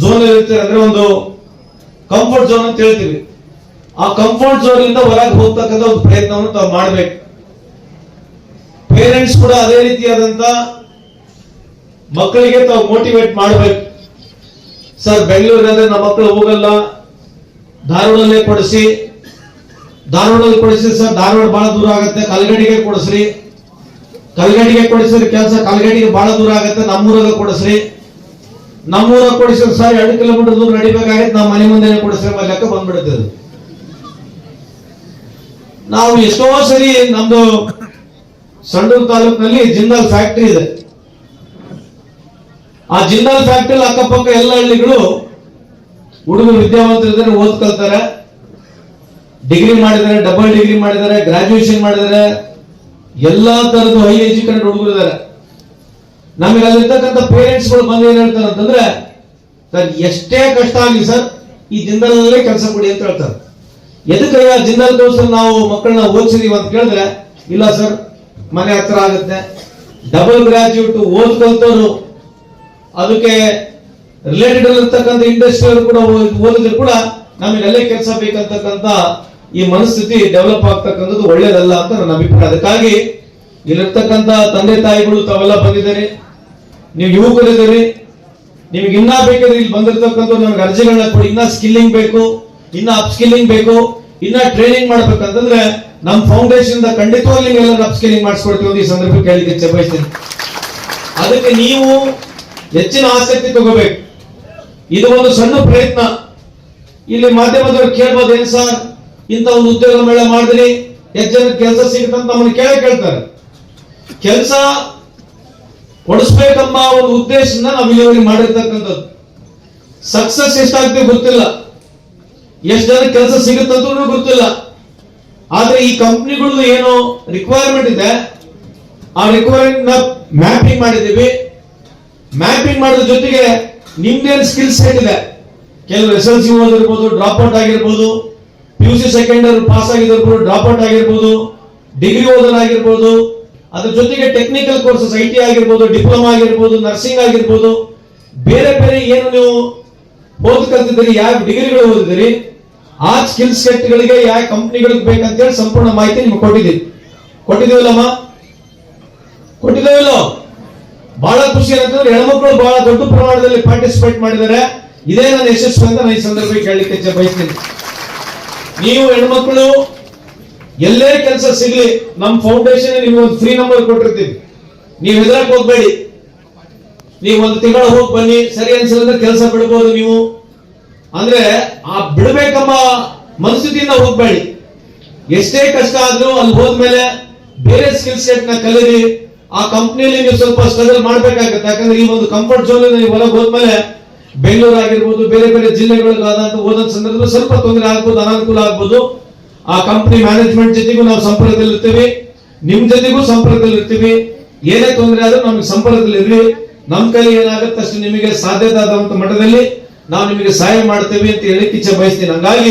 Zone ಇರುತ್ತೆ ಅಂದ್ರೆ ಒಂದು ಕಂಫರ್ಟ್ ಝೋನ್ ಅಂತ ಹೇಳ್ತೀವಿ. ಆ ಕಂಫರ್ಟ್ ಝೋನ್ ಇಂದ ಹೊರಗೆ ಹೋಗ್ತಕ್ಕಂಥ ಒಂದು ಪ್ರಯತ್ನವನ್ನು ತಾವು ಮಾಡ್ಬೇಕು. ಪೇರೆಂಟ್ಸ್ ಕೂಡ ಅದೇ ರೀತಿಯಾದಂತ ಮಕ್ಕಳಿಗೆ ತಾವು ಮೋಟಿವೇಟ್ ಮಾಡ್ಬೇಕು. ಸರ್ ಬೆಂಗಳೂರಿನಂದ್ರೆ ನಮ್ಮ ಮಕ್ಕಳು ಹೋಗಲ್ಲ. ಧಾರವಾಡಲ್ಲೇ ಕೊಡಿಸಿ. ಧಾರವಾಡದಲ್ಲಿ ಕೊಡಿಸಿ ಸರ್, ಧಾರವಾಡ ಬಹಳ ದೂರ ಆಗುತ್ತೆ. ಕಲ್ಗಡಿಗೆ ಕೊಡಿಸ್ರಿ. ಕಲ್ಗಡಿಗೆ ಕೊಡಿಸಿದ್ರೆ ಕೆಲಸ ಕಲ್ಗಡಿಗೆ ಬಹಳ ದೂರ ಆಗುತ್ತೆ. ನಮ್ಮೂರಲ್ಲೇ ಕೊಡಿಸ್ರಿ. ನಮ್ಮೂರಾಗ ಕೊಡಿಸಿದ್ರೆ ಸಾರಿ ಎರಡು ಕಿಲೋಮೀಟರ್ ದೂರ ನಡಿಬೇಕಾಗತ್ತೆ. ನಮ್ಮ ಮನೆ ಮುಂದೆ ಕೊಡಿಸಿರುವ ಲೆಕ್ಕ ಬಂದ್ಬಿಡುತ್ತೆ. ನಾವು ಎಷ್ಟೋ ಸರಿ ನಮ್ದು ಸಂಡೂರು ತಾಲೂಕಿನಲ್ಲಿ ಜಿಂದಾಲ್ ಫ್ಯಾಕ್ಟರಿ ಇದೆ. ಆ ಜಿಂದಾಲ್ ಫ್ಯಾಕ್ಟರಿ ಅಕ್ಕಪಕ್ಕ ಎಲ್ಲ ಹಳ್ಳಿಗಳು ಹುಡುಗರು ವಿದ್ಯಾವಂತರಿದ್ದಾರೆ, ಓದ್ಕೊಳ್ತಾರೆ. ಡಿಗ್ರಿ ಮಾಡಿದ್ದಾರೆ, ಡಬಲ್ ಡಿಗ್ರಿ ಮಾಡಿದ್ದಾರೆ ಗ್ರಾಜುಯೇಷನ್ ಮಾಡಿದ್ದಾರೆ. ಎಲ್ಲಾ ತರದ ಹೈ ಎಜುಕೇಟೆಡ್ ಹುಡುಗರು ಇದ್ದಾರೆ. ನಮಗೆ ಅಲ್ಲಿರ್ತಕ್ಕಂಥ ಪೇರೆಂಟ್ಸ್ಗಳು ಬಂದು ಏನ್ ಹೇಳ್ತಾರೆ ಅಂತಂದ್ರೆ, ಸರ್, ಎಷ್ಟೇ ಕಷ್ಟ ಆಗಲಿ ಸರ್, ಈ ದಿನದಲ್ಲೇ ಕೆಲಸ ಕೊಡಿ ಅಂತ ಹೇಳ್ತಾರೆ. ಎದಕ್ಕೆ ಆ ಜಿಂದಾಲ್ ಕೋರ್ಸಲ್ಲಿ ನಾವು ಮಕ್ಕಳನ್ನ ಓದಿಸಿದೀವಿ ಅಂತ ಕೇಳಿದ್ರೆ, ಇಲ್ಲ ಸರ್, ಮನೆ ಹತ್ರ ಆಗುತ್ತೆ. ಡಬಲ್ ಗ್ರಾಜ್ಯುಯೇಟ್ ಓದ್ ಕಲ್ತವ್ರು ಅದಕ್ಕೆ ರಿಲೇಟೆಡ್ ಇರ್ತಕ್ಕಂಥ ಇಂಡಸ್ಟ್ರಿಯವರು ಕೂಡ ಓದ್- ಓದಿದ್ರು ಕೂಡ ನಮಗೆಲ್ಲೇ ಕೆಲಸ ಬೇಕಂತಕ್ಕಂಥ ಈ ಮನಸ್ಥಿತಿ ಡೆವಲಪ್ ಆಗ್ತಕ್ಕಂಥದ್ದು ಒಳ್ಳೇದಲ್ಲ ಅಂತ ನನ್ನ ಅಭಿಪ್ರಾಯ. ಅದಕ್ಕಾಗಿ ಇಲ್ಲಿರ್ತಕ್ಕಂಥ ತಂದೆ ತಾಯಿಗಳು ತಾವೆಲ್ಲ ಬಂದಿದ್ದಾರೆ. ನೀವು ಯುವಕರಿದ್ದೀರಿ, ನಿಮ್ಗೆ ಇನ್ನ ಬೇಕಾದ್ರೆ ಇಲ್ಲಿ ಬಂದಿರ್ತಕ್ಕಂಥ ನಮ್ಗೆ ಅರ್ಜಿಗಳನ್ನ ಕೊಡಿ. ಇನ್ನ ಸ್ಕಿಲ್ಲಿಂಗ್ ಬೇಕು, ಇನ್ನ ಅಪ್ ಸ್ಕಿಲ್ಲಿಂಗ್ ಬೇಕು, ಇನ್ನ ಟ್ರೈನಿಂಗ್ ಮಾಡ್ಬೇಕಂತಂದ್ರೆ ನಮ್ಮ ಫೌಂಡೇಶನ್ ಖಂಡಿತವಾಗಿ ನೀವೆಲ್ಲ ಅಪ್ ಸ್ಕಿಲ್ಲಿಂಗ್ ಮಾಡಿಸ್ಕೊಡ್ತೀವಿ ಅಂತ ಈ ಸಂದರ್ಭಕ್ಕೆ ಇಚ್ಛೆ ಬಯಸ್ತೀನಿ. ಅದಕ್ಕೆ ನೀವು ಹೆಚ್ಚಿನ ಆಸಕ್ತಿ ತಗೋಬೇಕು. ಇದು ಒಂದು ಸಣ್ಣ ಪ್ರಯತ್ನ. ಇಲ್ಲಿ ಮಾಧ್ಯಮದವರು ಕೇಳ್ಬೋದು, ಏನ್ ಸರ್, ಇಂಥ ಒಂದು ಉದ್ಯೋಗ ಮೇಳ ಮಾಡಿದ್ರಿ ಹೆಚ್ಚಿನ ಕೆಲಸ ಸಿಗುತ್ತಂತ ನಮ್ಮನ್ನು ಕೇಳೇ ಕೇಳ್ತಾರೆ. ಕೆಲಸ ಕೊಡಿಸ್ಬೇಕೆಂಬ ಒಂದು ಉದ್ದೇಶದಿಂದ ನಾವು ಇಲ್ಲಿವರೆಗೆ ಮಾಡಿರ್ತಕ್ಕಂಥದ್ದು. ಸಕ್ಸಸ್ ಎಷ್ಟಾಗ್ತದೆ ಗೊತ್ತಿಲ್ಲ. ಎಷ್ಟು ಜನ ಕೆಲಸ ಸಿಗುತ್ತಂತೂ ಗೊತ್ತಿಲ್ಲ. ಆದ್ರೆ ಈ ಕಂಪ್ನಿಗಳದ್ದು ಏನು ರಿಕ್ವೈರ್ಮೆಂಟ್ ಇದೆ. ಆ ರಿಕ್ವೈರ್ಮೆಂಟ್ ಮ್ಯಾಪಿಂಗ್ ಮಾಡಿದೀವಿ ಮ್ಯಾಪಿಂಗ್ ಮಾಡಿದ ಜೊತೆಗೆ ನಿಮ್ದೇನು ಸ್ಕಿಲ್ ಸೆಟ್ ಇದೆ? ಕೆಲವರು ಎಸ್ ಎಲ್ ಸಿ ಓದಿರ್ಬೋದು ಡ್ರಾಪ್ ಔಟ್ ಆಗಿರ್ಬೋದು P U C second year pass ಆಗಿರ್ಬೋದು ಡ್ರಾಪ್ ಔಟ್ ಆಗಿರ್ಬೋದು ಡಿಗ್ರಿ ಓದೋರಾಗಿರ್ಬೋದು ಅದ್ರ ಜೊತೆಗೆ ಟೆಕ್ನಿಕಲ್ ಕೋರ್ಸಸ್ ಐ ಟಿ ಆಗಿರ್ಬೋದು ಡಿಪ್ಲೊಮಾ ಆಗಿರ್ಬೋದು ನರ್ಸಿಂಗ್ ಆಗಿರ್ಬೋದು, ಬೇರೆ ಬೇರೆ ಏನು ನೀವು ಓದ್ಕಂತಿದ್ದೀರಿ ಯಾವ ಡಿಗ್ರಿಗಳು ಓದಿದಿರಿ ಆ ಸ್ಕಿಲ್ ಸೆಟ್ಗಳಿಗೆ ಯಾವ ಕಂಪ್ನಿಗಳಿಗೆ ಬೇಕಂತೇಳಿ ಸಂಪೂರ್ಣ ಮಾಹಿತಿ ನಿಮ್ಗೆ ಕೊಟ್ಟಿದ್ದೀವಿ. ಕೊಟ್ಟಿದ್ದೀವಲ್ಲಮ್ಮ? ಕೊಟ್ಟಿದ್ದೇವಿಲ್ಲೋ? ಬಹಳ ಖುಷಿ ಏನಂತಂದ್ರೆ ಹೆಣ್ಮಕ್ಳು ಬಹಳ ದೊಡ್ಡ ಪ್ರಮಾಣದಲ್ಲಿ ಪಾರ್ಟಿಸಿಪೇಟ್ ಮಾಡಿದ್ದಾರೆ. ಇದೇ ನನ್ನ ಯಶಸ್ಸು ಅಂತ ನಾನು ಈ ಸಂದರ್ಭಕ್ಕೆ ಹೇಳಲಿಕ್ಕೆ ಬಯಸ್ತೀನಿ. ನೀವು ಹೆಣ್ಮಕ್ಳು ಎಲ್ಲೇ ಕೆಲಸ ಸಿಗ್ಲಿ ನಮ್ಮ ಫೌಂಡೇಶನ್ ನಿಮ್ಗೆ ಒಂದು ಫ್ರೀ ನಂಬರ್ ಕೊಟ್ಟಿರ್ತೀವಿ ನೀವು ಹೆದರಕ್ ಹೋಗ್ಬೇಡಿ. ನೀವು ಒಂದು ತಿಂಗಳ ಹೋಗಿ ಬನ್ನಿ, ಸರಿ ಅನ್ಸಲ್ಲ ಕೆಲಸ ಬಿಡ್ಬೋದು ನೀವು. ಅಂದ್ರೆ ಆ ಬಿಡ್ಬೇಕಂಬ ಮನಸ್ಥಿತಿಯಿಂದ ಹೋಗ್ಬೇಡಿ. ಎಷ್ಟೇ ಕಷ್ಟ ಆದ್ರೂ ಅಲ್ಲಿ ಹೋದ್ಮೇಲೆ ಬೇರೆ ಸ್ಕಿಲ್ ಸೆಟ್ನ ಕಲೀರಿ. ಆ ಕಂಪ್ನಿಯಲ್ಲಿ ನೀವು ಸ್ವಲ್ಪ ಸ್ಟ್ರಗಲ್ ಮಾಡ್ಬೇಕಾಗತ್ತೆ. ಯಾಕಂದ್ರೆ ಈ ಒಂದು ಕಂಫರ್ಟ್ ಝೋನ್ ನೀವು ಹೊರಗೆ ಹೋದ್ಮೇಲೆ ಬೆಂಗಳೂರು ಆಗಿರ್ಬೋದು ಬೇರೆ ಬೇರೆ ಜಿಲ್ಲೆಗಳಿಗಾದಂತ ಹೋದ ಸಂದರ್ಭದಲ್ಲಿ ಸ್ವಲ್ಪ ತೊಂದರೆ ಆಗ್ಬೋದು, ಅನಾನುಕೂಲ ಆಗ್ಬೋದು. ಆ ಕಂಪನಿ ಮ್ಯಾನೇಜ್ಮೆಂಟ್ ಜೊತೆಗೂ ನಾವು ಸಂಪರ್ಕದಲ್ಲಿ ಇರ್ತೀವಿ ನಿಮ್ ಜೊತೆಗೂ ಸಂಪರ್ಕದಲ್ಲಿ ಇರ್ತೀವಿ ಏನೇ ತೊಂದರೆ ಆದ್ರೂ ನಮ್ಗೆ ಸಂಪರ್ಕದಲ್ಲಿ ಇರ್ಲಿ ನಮ್ ಕೈ ಏನಾಗುತ್ತೆ ಅಷ್ಟು ನಿಮಗೆ ಸಾಧ್ಯತೆ ಆದಂತ ಮಟ್ಟದಲ್ಲಿ ನಾವು ನಿಮಗೆ ಸಹಾಯ ಮಾಡ್ತೇವೆ ಅಂತ ಹೇಳಿ ಇಚ್ಛೆ ಬಯಸ್ತೀನಿ. ಹಂಗಾಗಿ